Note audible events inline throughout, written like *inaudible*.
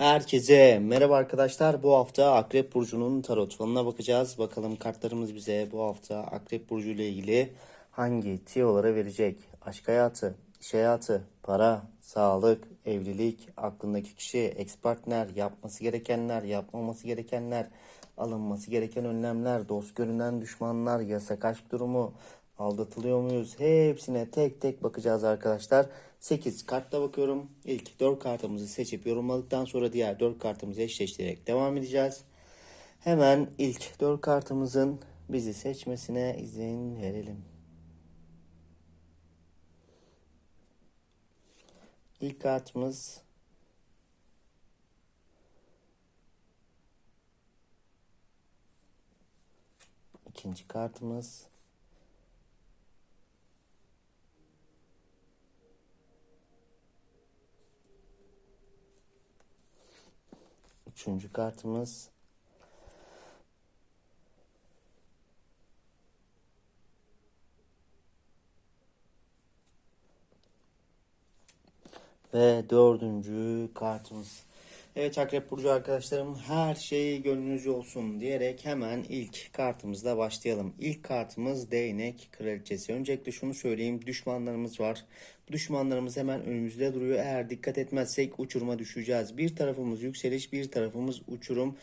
Herkese merhaba arkadaşlar. Bu hafta Akrep Burcu'nun tarot falına bakacağız. Bakalım kartlarımız bize bu hafta Akrep Burcu ile ilgili hangi tiyolara verecek? Aşk hayatı, iş hayatı, para, sağlık, evlilik, aklındaki kişi, ex partner, yapması gerekenler, yapmaması gerekenler, alınması gereken önlemler, dost görünen düşmanlar, yasak aşk durumu, Aldatılıyor muyuz? Hepsine tek tek bakacağız arkadaşlar. 8 kartla bakıyorum. İlk 4 kartımızı seçip yorumladıktan sonra diğer 4 kartımızı eşleştirerek devam edeceğiz. Hemen ilk 4 kartımızın bizi seçmesine izin verelim. İlk kartımız ikinci kartımız Üçüncü kartımız. Ve dördüncü kartımız. Evet Akrep Burcu arkadaşlarım her şey gönlünüzce olsun diyerek hemen ilk kartımızla başlayalım. İlk kartımız değnek kraliçesi. Öncelikle şunu söyleyeyim düşmanlarımız var. Bu düşmanlarımız hemen önümüzde duruyor. Eğer dikkat etmezsek uçuruma düşeceğiz. Bir tarafımız yükseliş bir tarafımız uçurum.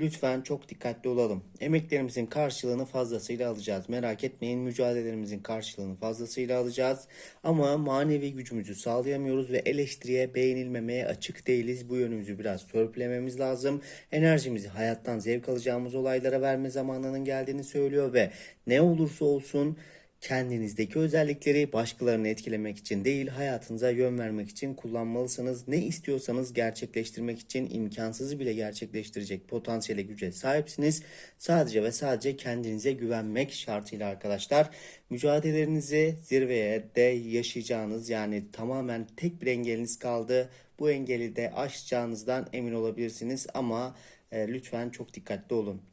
Lütfen çok dikkatli olalım. Emeklerimizin karşılığını fazlasıyla alacağız. Merak etmeyin mücadelelerimizin karşılığını fazlasıyla alacağız. Ama manevi gücümüzü sağlayamıyoruz ve eleştiriye, beğenilmemeye açık değiliz. Bu yönümüzü biraz törpülememiz lazım. Enerjimizi hayattan zevk alacağımız olaylara verme zamanının geldiğini söylüyor ve ne olursa olsun kendinizdeki özellikleri başkalarını etkilemek için değil, hayatınıza yön vermek için kullanmalısınız. Ne istiyorsanız gerçekleştirmek için imkansızı bile gerçekleştirecek potansiyele güce sahipsiniz. Sadece ve sadece kendinize güvenmek şartıyla arkadaşlar. Mücadelelerinizi zirveye de yaşayacağınız yani tamamen tek bir engeliniz kaldı. Bu engeli de aşacağınızdan emin olabilirsiniz ama e, lütfen çok dikkatli olun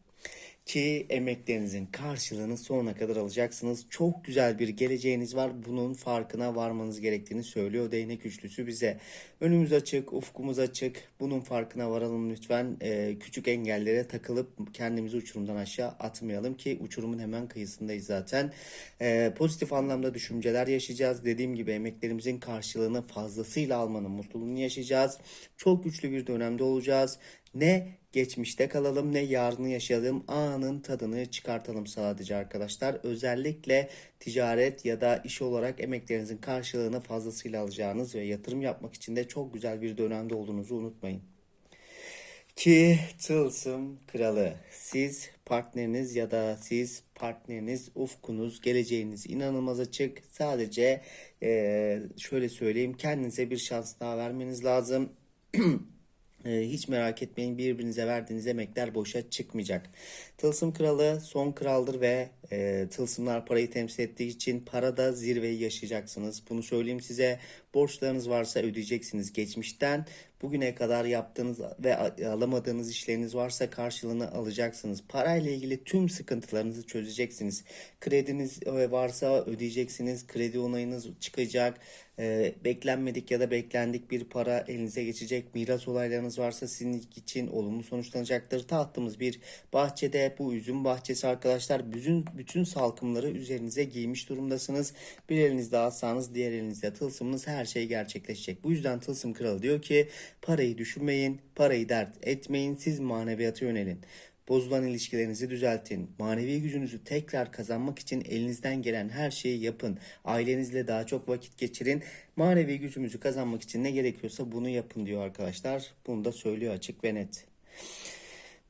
ki emeklerinizin karşılığını sonuna kadar alacaksınız. Çok güzel bir geleceğiniz var. Bunun farkına varmanız gerektiğini söylüyor değnek üçlüsü bize. Önümüz açık, ufkumuz açık. Bunun farkına varalım lütfen. Ee, küçük engellere takılıp kendimizi uçurumdan aşağı atmayalım ki uçurumun hemen kıyısındayız zaten. Ee, pozitif anlamda düşünceler yaşayacağız. Dediğim gibi emeklerimizin karşılığını fazlasıyla almanın mutluluğunu yaşayacağız. Çok güçlü bir dönemde olacağız. Ne geçmişte kalalım ne yarını yaşayalım anın tadını çıkartalım sadece arkadaşlar. Özellikle ticaret ya da iş olarak emeklerinizin karşılığını fazlasıyla alacağınız ve yatırım yapmak için de çok güzel bir dönemde olduğunuzu unutmayın. Ki tılsım kralı siz partneriniz ya da siz partneriniz ufkunuz geleceğiniz inanılmaz açık sadece eee, şöyle söyleyeyim kendinize bir şans daha vermeniz lazım. *clears throat* Ee, hiç merak etmeyin birbirinize verdiğiniz emekler boşa çıkmayacak. Tılsım kralı son kraldır ve e, tılsımlar parayı temsil ettiği için parada zirveyi yaşayacaksınız. Bunu söyleyeyim size. Borçlarınız varsa ödeyeceksiniz. Geçmişten bugüne kadar yaptığınız ve alamadığınız işleriniz varsa karşılığını alacaksınız. Parayla ilgili tüm sıkıntılarınızı çözeceksiniz. Krediniz e, varsa ödeyeceksiniz. Kredi onayınız çıkacak. E, beklenmedik ya da beklendik bir para elinize geçecek. Miras olaylarınız varsa sizin için olumlu sonuçlanacaktır. Tahtımız bir bahçede bu üzüm bahçesi arkadaşlar. Bütün, bütün salkımları üzerinize giymiş durumdasınız. Bir elinizde asanız diğer elinizde tılsımınız her şey gerçekleşecek. Bu yüzden tılsım kralı diyor ki parayı düşünmeyin, parayı dert etmeyin, siz maneviyata yönelin. Bozulan ilişkilerinizi düzeltin. Manevi gücünüzü tekrar kazanmak için elinizden gelen her şeyi yapın. Ailenizle daha çok vakit geçirin. Manevi gücümüzü kazanmak için ne gerekiyorsa bunu yapın diyor arkadaşlar. Bunu da söylüyor açık ve net.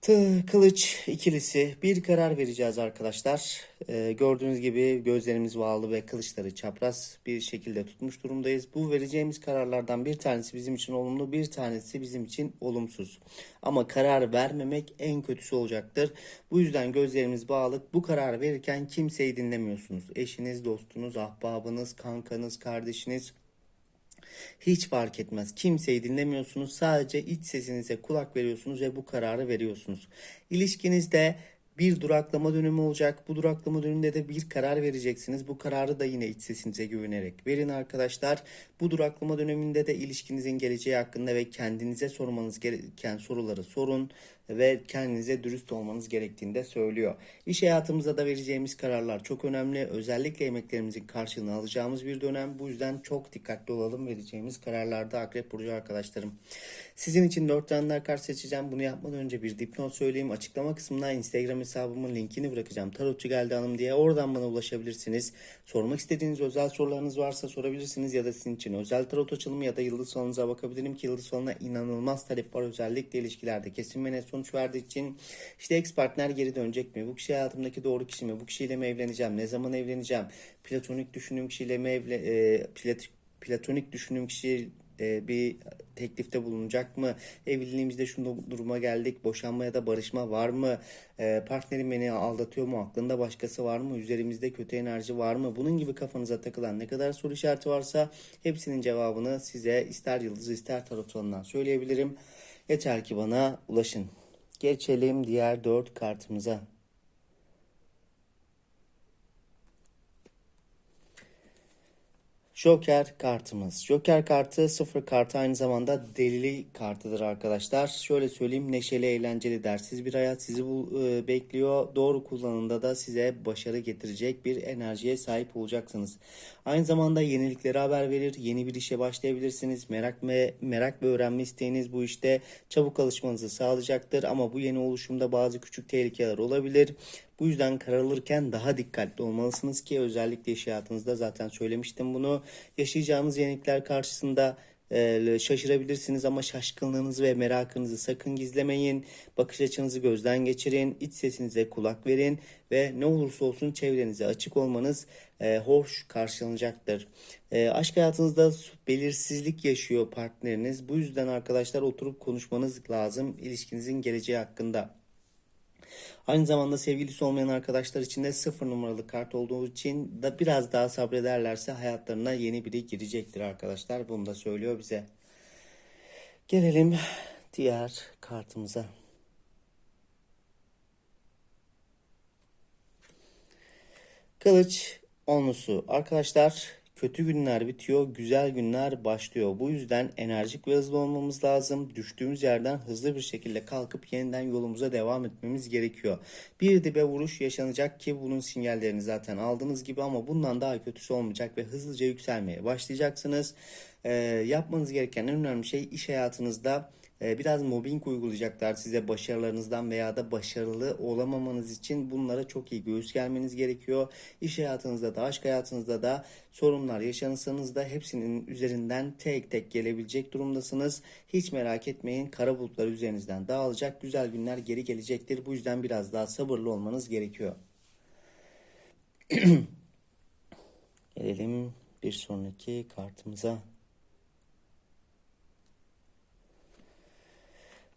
Tı, kılıç ikilisi bir karar vereceğiz arkadaşlar. Ee, gördüğünüz gibi gözlerimiz bağlı ve kılıçları çapraz bir şekilde tutmuş durumdayız. Bu vereceğimiz kararlardan bir tanesi bizim için olumlu, bir tanesi bizim için olumsuz. Ama karar vermemek en kötüsü olacaktır. Bu yüzden gözlerimiz bağlı. Bu kararı verirken kimseyi dinlemiyorsunuz. Eşiniz, dostunuz, ahbabınız, kankanız, kardeşiniz, hiç fark etmez. Kimseyi dinlemiyorsunuz. Sadece iç sesinize kulak veriyorsunuz ve bu kararı veriyorsunuz. İlişkinizde bir duraklama dönemi olacak. Bu duraklama döneminde de bir karar vereceksiniz. Bu kararı da yine iç sesinize güvenerek verin arkadaşlar. Bu duraklama döneminde de ilişkinizin geleceği hakkında ve kendinize sormanız gereken soruları sorun ve kendinize dürüst olmanız gerektiğini de söylüyor. İş hayatımızda da vereceğimiz kararlar çok önemli. Özellikle emeklerimizin karşılığını alacağımız bir dönem. Bu yüzden çok dikkatli olalım vereceğimiz kararlarda Akrep Burcu arkadaşlarım. Sizin için 4 tane kart seçeceğim. Bunu yapmadan önce bir dipnot söyleyeyim. Açıklama kısmına Instagram hesabımın linkini bırakacağım. Tarotçu geldi hanım diye. Oradan bana ulaşabilirsiniz. Sormak istediğiniz özel sorularınız varsa sorabilirsiniz ya da sizin için özel tarot açılımı ya da yıldız falanıza bakabilirim ki yıldız falına inanılmaz talep var. Özellikle ilişkilerde kesin ve net sonuç verdiği için işte ex partner geri dönecek mi? Bu kişi hayatımdaki doğru kişi mi? Bu kişiyle mi evleneceğim? Ne zaman evleneceğim? Platonik düşündüğüm kişiyle mi evle, e, plat, platonik düşündüğüm kişi e, bir teklifte bulunacak mı? Evliliğimizde şu duruma geldik. Boşanma ya da barışma var mı? E, partnerim beni aldatıyor mu? Aklında başkası var mı? Üzerimizde kötü enerji var mı? Bunun gibi kafanıza takılan ne kadar soru işareti varsa hepsinin cevabını size ister yıldız ister tarot söyleyebilirim. Yeter ki bana ulaşın. Geçelim diğer dört kartımıza. Joker kartımız. Joker kartı sıfır kartı aynı zamanda delili kartıdır arkadaşlar. Şöyle söyleyeyim neşeli eğlenceli dersiz bir hayat sizi bu, e, bekliyor. Doğru kullanımda da size başarı getirecek bir enerjiye sahip olacaksınız. Aynı zamanda yenilikleri haber verir. Yeni bir işe başlayabilirsiniz. Merak ve merak ve öğrenme isteğiniz bu işte çabuk alışmanızı sağlayacaktır. Ama bu yeni oluşumda bazı küçük tehlikeler olabilir. Bu yüzden karar alırken daha dikkatli olmalısınız ki özellikle iş hayatınızda zaten söylemiştim bunu. Yaşayacağınız yenilikler karşısında şaşırabilirsiniz ama şaşkınlığınızı ve merakınızı sakın gizlemeyin. Bakış açınızı gözden geçirin, iç sesinize kulak verin ve ne olursa olsun çevrenize açık olmanız hoş karşılanacaktır. Aşk hayatınızda belirsizlik yaşıyor partneriniz. Bu yüzden arkadaşlar oturup konuşmanız lazım ilişkinizin geleceği hakkında. Aynı zamanda sevgilisi olmayan arkadaşlar için de sıfır numaralı kart olduğu için da biraz daha sabrederlerse hayatlarına yeni biri girecektir arkadaşlar. Bunu da söylüyor bize. Gelelim diğer kartımıza. Kılıç onlusu. Arkadaşlar Kötü günler bitiyor, güzel günler başlıyor. Bu yüzden enerjik ve hızlı olmamız lazım. Düştüğümüz yerden hızlı bir şekilde kalkıp yeniden yolumuza devam etmemiz gerekiyor. Bir dibe vuruş yaşanacak ki bunun sinyallerini zaten aldığınız gibi ama bundan daha kötüsü olmayacak ve hızlıca yükselmeye başlayacaksınız. Ee, yapmanız gereken en önemli şey iş hayatınızda biraz mobbing uygulayacaklar size başarılarınızdan veya da başarılı olamamanız için bunlara çok iyi göğüs gelmeniz gerekiyor. İş hayatınızda da aşk hayatınızda da sorunlar yaşanırsanız da hepsinin üzerinden tek tek gelebilecek durumdasınız. Hiç merak etmeyin kara bulutlar üzerinizden dağılacak güzel günler geri gelecektir. Bu yüzden biraz daha sabırlı olmanız gerekiyor. *clears throat* Gelelim bir sonraki kartımıza.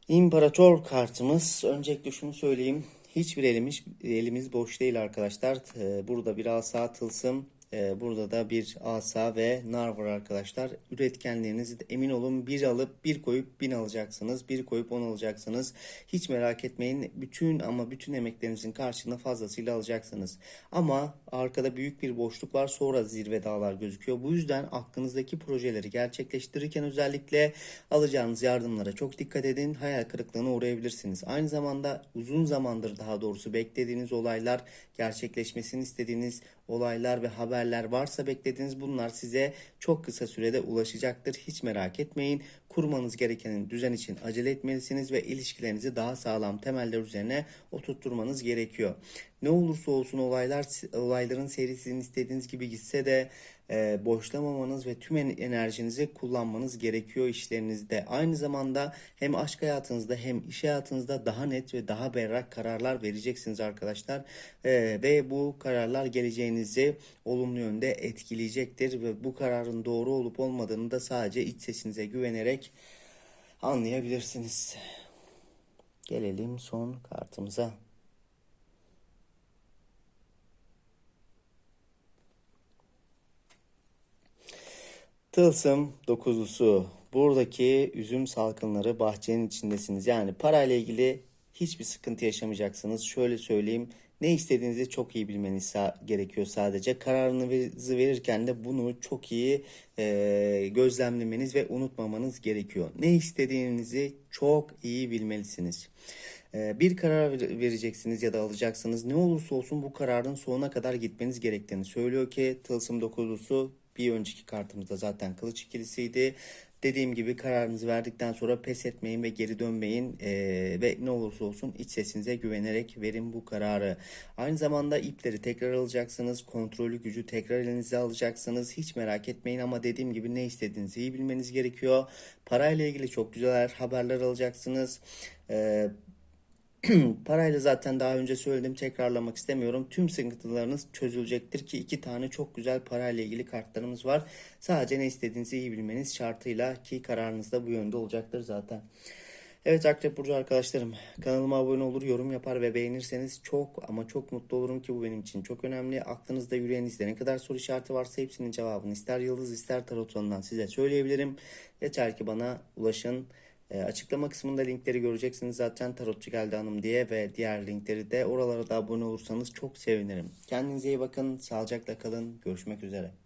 İmparator kartımız. Öncelikle şunu söyleyeyim. Hiçbir elimiz, elimiz boş değil arkadaşlar. Ee, burada bir asa tılsım burada da bir asa ve nar var arkadaşlar. Üretkenliğinizi de emin olun bir alıp bir koyup bin alacaksınız. Bir koyup on alacaksınız. Hiç merak etmeyin. Bütün ama bütün emeklerinizin karşılığını fazlasıyla alacaksınız. Ama arkada büyük bir boşluk var. Sonra zirve dağlar gözüküyor. Bu yüzden aklınızdaki projeleri gerçekleştirirken özellikle alacağınız yardımlara çok dikkat edin. Hayal kırıklığına uğrayabilirsiniz. Aynı zamanda uzun zamandır daha doğrusu beklediğiniz olaylar gerçekleşmesini istediğiniz olaylar ve haberler varsa beklediğiniz bunlar size çok kısa sürede ulaşacaktır. Hiç merak etmeyin. Kurmanız gerekenin düzen için acele etmelisiniz ve ilişkilerinizi daha sağlam temeller üzerine oturtturmanız gerekiyor. Ne olursa olsun olaylar olayların seyri sizin istediğiniz gibi gitse de e, boşlamamanız ve tüm enerjinizi kullanmanız gerekiyor işlerinizde. Aynı zamanda hem aşk hayatınızda hem iş hayatınızda daha net ve daha berrak kararlar vereceksiniz arkadaşlar. E, ve bu kararlar geleceğinizi olumlu yönde etkileyecektir ve bu kararın doğru olup olmadığını da sadece iç sesinize güvenerek anlayabilirsiniz. Gelelim son kartımıza. Tılsım dokuzlusu. Buradaki üzüm salkımları bahçenin içindesiniz. Yani parayla ilgili hiçbir sıkıntı yaşamayacaksınız. Şöyle söyleyeyim. Ne istediğinizi çok iyi bilmeniz gerekiyor sadece. Kararınızı verirken de bunu çok iyi e, gözlemlemeniz ve unutmamanız gerekiyor. Ne istediğinizi çok iyi bilmelisiniz. E, bir karar ver- vereceksiniz ya da alacaksınız. Ne olursa olsun bu kararın sonuna kadar gitmeniz gerektiğini söylüyor ki Tılsım dokuzlusu bir önceki kartımızda zaten kılıç ikilisiydi. Dediğim gibi kararınızı verdikten sonra pes etmeyin ve geri dönmeyin Ee, ve ne olursa olsun iç sesinize güvenerek verin bu kararı. Aynı zamanda ipleri tekrar alacaksınız, kontrolü gücü tekrar elinize alacaksınız. Hiç merak etmeyin ama dediğim gibi ne istediğinizi iyi bilmeniz gerekiyor. Parayla ilgili çok güzel haberler alacaksınız. Ee, *clears throat* Parayla zaten daha önce söyledim tekrarlamak istemiyorum. Tüm sıkıntılarınız çözülecektir ki iki tane çok güzel parayla ilgili kartlarımız var. Sadece ne istediğinizi iyi bilmeniz şartıyla ki kararınız da bu yönde olacaktır zaten. Evet Akrep Burcu arkadaşlarım kanalıma abone olur, yorum yapar ve beğenirseniz çok ama çok mutlu olurum ki bu benim için çok önemli. Aklınızda yüreğinizde ne kadar soru işareti varsa hepsinin cevabını ister yıldız ister tarot size söyleyebilirim. Yeter ki bana ulaşın. E, açıklama kısmında linkleri göreceksiniz zaten Tarotçu Geldi Hanım diye ve diğer linkleri de oralara da abone olursanız çok sevinirim. Kendinize iyi bakın, sağlıcakla kalın, görüşmek üzere.